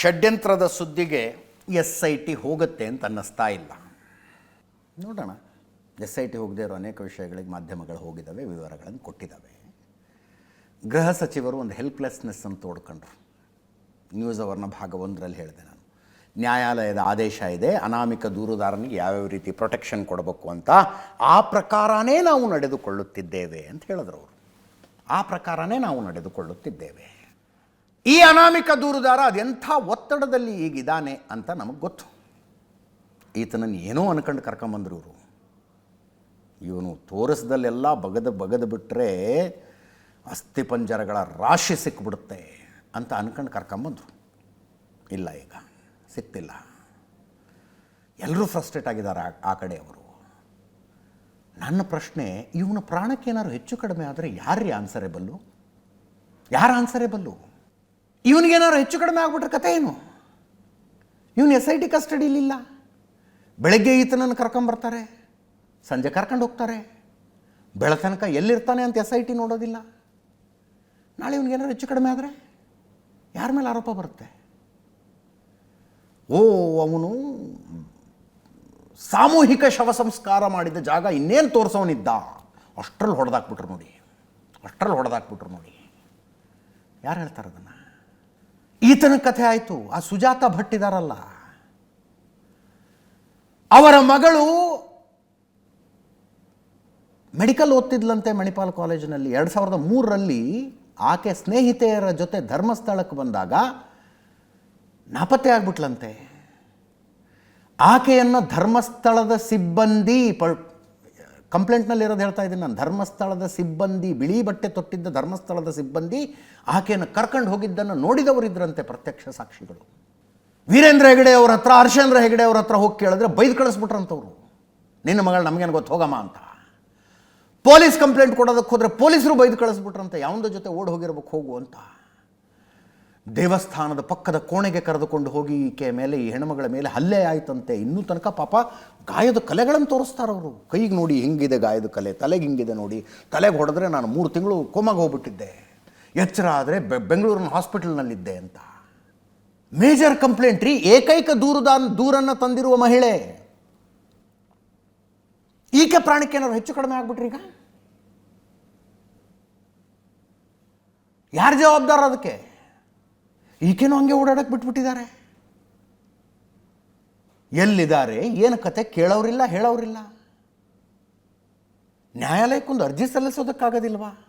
ಷಡ್ಯಂತ್ರದ ಸುದ್ದಿಗೆ S I T ಹೋಗುತ್ತೆ ಅಂತ ಅನ್ನಿಸ್ತಾ ಇಲ್ಲ. ನೋಡೋಣ. ಎಸ್ ಐ ಟಿ ಹೋಗದೇ ಇರೋ ಅನೇಕ ವಿಷಯಗಳಿಗೆ ಮಾಧ್ಯಮಗಳು ಹೋಗಿದ್ದಾವೆ, ವಿವರಗಳನ್ನು ಕೊಟ್ಟಿದ್ದಾವೆ. ಗೃಹ ಸಚಿವರು ಒಂದು ಹೆಲ್ಪ್ಲೆಸ್ನೆಸ್ ಅಂತ ತೋಡ್ಕೊಂಡ್ರು. ನ್ಯೂಸ್ ಅವರ್ನ ಭಾಗ ಒಂದರಲ್ಲಿ ಹೇಳಿದೆ ನಾನು. ನ್ಯಾಯಾಲಯದ ಆದೇಶ ಇದೆ, ಅನಾಮಿಕ ದೂರುದಾರನಿಗೆ ಯಾವ್ಯಾವ ರೀತಿ ಪ್ರೊಟೆಕ್ಷನ್ ಕೊಡಬೇಕು ಅಂತ ಆ ಪ್ರಕಾರನೇ ನಾವು ನಡೆದುಕೊಳ್ಳುತ್ತಿದ್ದೇವೆ ಅಂತ ಹೇಳಿದ್ರು ಅವರು. ಆ ಪ್ರಕಾರನೇ ನಾವು ನಡೆದುಕೊಳ್ಳುತ್ತಿದ್ದೇವೆ. ಈ ಅನಾಮಿಕ ದೂರುದಾರ ಅದೆಂಥ ಒತ್ತಡದಲ್ಲಿ ಈಗಿದ್ದಾನೆ ಅಂತ ನಮಗೆ ಗೊತ್ತು. ಈತನನ್ನು ಏನೋ ಅನ್ಕೊಂಡು ಕರ್ಕೊಂಬಂದ್ರು ಇವರು. ಇವನು ತೋರಿಸ್ದಲ್ಲೆಲ್ಲ ಬಗದು ಬಗದು ಬಿಟ್ಟರೆ ಅಸ್ಥಿಪಂಜರಗಳ ರಾಶಿ ಸಿಕ್ಬಿಡುತ್ತೆ ಅಂತ ಅನ್ಕೊಂಡು ಕರ್ಕೊಂಬಂದರು. ಇಲ್ಲ ಈಗ, ಸಿಕ್ತಿಲ್ಲ. ಎಲ್ಲರೂ ಫ್ರಸ್ಟ್ರೇಟ್ ಆಗಿದ್ದಾರೆ ಆ- ಕಡೆಯವರು ನನ್ನ ಪ್ರಶ್ನೆ, ಇವನ ಪ್ರಾಣಕ್ಕೇನಾದ್ರು ಹೆಚ್ಚು ಕಡಿಮೆ ಆದರೆ ಯಾರ್ರೀ ಆನ್ಸರೇಬಲ್ಲು ಯಾರು ಆನ್ಸರೇಬಲ್ಲು ಇವನಿಗೇನಾದ್ರು ಹೆಚ್ಚು ಕಡಿಮೆ ಆಗ್ಬಿಟ್ರೆ ಕತೆ ಏನು? ಇವನು ಎಸ್ ಐ ಟಿ ಕಸ್ಟಡಿಲಿಲ್ಲ. ಬೆಳಗ್ಗೆ ಈತನನ್ನು ಕರ್ಕೊಂಬರ್ತಾರೆ, ಸಂಜೆ ಕರ್ಕೊಂಡು ಹೋಗ್ತಾರೆ. ಬೆಳತನಕ ಎಲ್ಲಿರ್ತಾನೆ ಅಂತ ಎಸ್ ಐ ಟಿ ನೋಡೋದಿಲ್ಲ. ನಾಳೆ ಇವನಿಗೇನಾದ್ರು ಹೆಚ್ಚು ಕಡಿಮೆ ಆದರೆ ಯಾರ ಮೇಲೆ ಆರೋಪ ಬರುತ್ತೆ? ಓ, ಅವನು ಸಾಮೂಹಿಕ ಶವ ಸಂಸ್ಕಾರ ಮಾಡಿದ ಜಾಗ ಇನ್ನೇನು ತೋರಿಸೋನಿದ್ದ? ಅಷ್ಟರಲ್ಲಿ ಹೊಡೆದಾಕ್ಬಿಟ್ರು ನೋಡಿ. ಅಷ್ಟರಲ್ಲಿ ಹೊಡೆದಾಕ್ಬಿಟ್ರು ನೋಡಿ. ಯಾರು ಹೇಳ್ತಾರೆ ಅದನ್ನು? ಈತನ ಕಥೆ ಆಯಿತು. ಆ ಸುಜಾತ ಭಟ್ ಇದಾರಲ್ಲ ಅವರ ಮಗಳು ಮೆಡಿಕಲ್ ಓದ್ತಿದ್ಲಂತೆ ಮಣಿಪಾಲ್ ಕಾಲೇಜಿನಲ್ಲಿ. ಎರಡು ಸಾವಿರದ ಮೂರರಲ್ಲಿ ಆಕೆ ಸ್ನೇಹಿತೆಯರ ಜೊತೆ ಧರ್ಮಸ್ಥಳಕ್ಕೆ ಬಂದಾಗ ನಾಪತ್ತೆ ಆಗ್ಬಿಟ್ಲಂತೆ. ಆಕೆಯನ್ನು ಧರ್ಮಸ್ಥಳದ ಸಿಬ್ಬಂದಿ ಕಂಪ್ಲೇಂಟ್ನಲ್ಲಿ ಇರೋದು ಹೇಳ್ತಾ ಇದ್ದೀನಿ ನಾನು. ಧರ್ಮಸ್ಥಳದ ಸಿಬ್ಬಂದಿ, ಬಿಳಿ ಬಟ್ಟೆ ತೊಟ್ಟಿದ್ದ ಧರ್ಮಸ್ಥಳದ ಸಿಬ್ಬಂದಿ, ಆಕೆಯನ್ನು ಕರ್ಕೊಂಡು ಹೋಗಿದ್ದನ್ನು ನೋಡಿದವರಿದ್ರಂತೆ ಪ್ರತ್ಯಕ್ಷ ಸಾಕ್ಷಿಗಳು. ವೀರೇಂದ್ರ ಹೆಗಡೆ ಅವ್ರ ಹತ್ರ, ಹರ್ಷೇಂದ್ರ ಹೆಗಡೆ ಅವ್ರ ಹತ್ರ ಹೋಗಿ ಕೇಳಿದ್ರೆ ಬೈದು ಕಳಿಸ್ಬಿಟ್ರಂತವ್ರು. ನಿನ್ನ ಮಗಳು ನಮಗೇನು ಗೊತ್ತು, ಹೋಗಮ್ಮ ಅಂತ. ಪೊಲೀಸ್ ಕಂಪ್ಲೇಂಟ್ ಕೊಡೋದಕ್ಕೆ ಹೋದರೆ ಪೊಲೀಸರು ಬೈದು ಕಳಿಸ್ಬಿಟ್ರಂತೆ. ಯಾವ್ದ ಜೊತೆ ಓಡಿ ಹೋಗಿರ್ಬೇಕು, ಹೋಗು ಅಂತ. ದೇವಸ್ಥಾನದ ಪಕ್ಕದ ಕೋಣೆಗೆ ಕರೆದುಕೊಂಡು ಹೋಗಿ ಈಕೆ ಮೇಲೆ, ಈ ಹೆಣ್ಮಗಳ ಮೇಲೆ ಹಲ್ಲೆ ಆಯಿತಂತೆ. ಇನ್ನೂ ತನಕ ಪಾಪ ಗಾಯದ ಕಲೆಗಳನ್ನು ತೋರಿಸ್ತಾರೆ ಅವರು. ಕೈಗೆ ನೋಡಿ ಹಿಂಗಿದೆ ಗಾಯದ ಕಲೆ, ತಲೆಗೆ ಹಿಂಗಿದೆ ನೋಡಿ. ತಲೆಗೆ ಹೊಡೆದ್ರೆ ನಾನು ಮೂರು ತಿಂಗಳು ಕೋಮಾಗೆ ಹೋಗ್ಬಿಟ್ಟಿದ್ದೆ. ಎಚ್ಚರ ಆದರೆ ಬೆಂಗಳೂರಿನ ಹಾಸ್ಪಿಟಲ್ನಲ್ಲಿದ್ದೆ ಅಂತ. ಮೇಜರ್ ಕಂಪ್ಲೇಂಟ್ ರೀ, ಏಕೈಕ ದೂರದ ದೂರನ್ನು ತಂದಿರುವ ಮಹಿಳೆ. ಈಕೆ ಪ್ರಾಣಕ್ಕೆ ಏನಾದ್ರು ಹೆಚ್ಚು ಕಡಿಮೆ ಆಗ್ಬಿಟ್ರಿ ಈಗ? ಯಾರು ಜವಾಬ್ದಾರ ಅದಕ್ಕೆ? ಈಕೆನೂ ಹಂಗೆ ಓಡಾಡಕ್ಕೆ ಬಿಟ್ಬಿಟ್ಟಿದ್ದಾರೆ. ಎಲ್ಲಿದ್ದಾರೆ? ಏನು ಕತೆ? ಕೇಳೋರಿಲ್ಲ ಹೇಳೋರಿಲ್ಲ. ನ್ಯಾಯಾಲಯಕ್ಕೊಂದು ಅರ್ಜಿ ಸಲ್ಲಿಸೋದಕ್ಕಾಗೋದಿಲ್ವಾ?